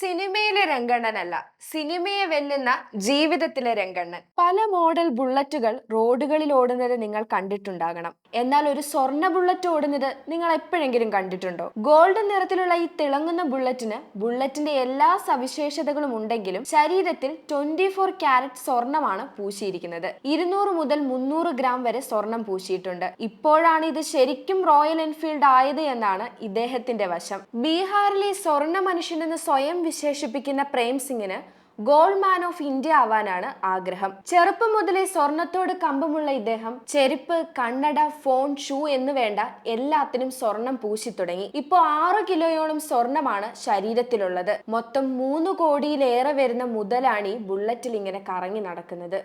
സിനിമയിലെ രംഗണ്ണനല്ല സിനിമയെ വെല്ലുന്ന ജീവിതത്തിലെ രംഗണ്ണൻ. പല മോഡൽ ബുള്ളറ്റുകൾ റോഡുകളിൽ ഓടുന്നത് നിങ്ങൾ കണ്ടിട്ടുണ്ടാകണം. എന്നാൽ ഒരു സ്വർണ ബുള്ളറ്റ് ഓടുന്നത് നിങ്ങൾ എപ്പോഴെങ്കിലും കണ്ടിട്ടുണ്ടോ? ഗോൾഡൻ നിറത്തിലുള്ള ഈ തിളങ്ങുന്ന ബുള്ളറ്റിന് ബുള്ളറ്റിന്റെ എല്ലാ സവിശേഷതകളും ഉണ്ടെങ്കിലും ശരീരത്തിൽ ട്വന്റി ഫോർ ക്യാരറ്റ് സ്വർണമാണ് പൂശിയിരിക്കുന്നത്. ഇരുന്നൂറ് മുതൽ മുന്നൂറ് ഗ്രാം വരെ സ്വർണം പൂശിയിട്ടുണ്ട്. ഇപ്പോഴാണ് ഇത് ശരിക്കും റോയൽ എൻഫീൽഡ് ആയത് എന്നാണ് ഇദ്ദേഹത്തിന്റെ വശം. ബീഹാറിലെ സ്വർണ മനുഷ്യനെന്ന് സ്വയം വിശേഷിപ്പിക്കുന്ന പ്രേം സിംഗിന് ഗോൾഡ് മാൻ ഓഫ് ഇന്ത്യ ആവാനാണ് ആഗ്രഹം. ചെറുപ്പം മുതലേ സ്വർണത്തോട് കമ്പമുള്ള ഇദ്ദേഹം ചെരുപ്പ് കണ്ണട ഫോൺ ഷൂ എന്ന് വേണ്ട എല്ലാത്തിനും സ്വർണം പൂശി തുടങ്ങി. ഇപ്പോ ആറ് കിലോയോളം സ്വർണമാണ് ശരീരത്തിലുള്ളത്. മൊത്തം മൂന്ന് കോടിയിലേറെ വരുന്ന മുതലാണ് ഈ ബുള്ളറ്റിൽ ഇങ്ങനെ കറങ്ങി നടക്കുന്നത്.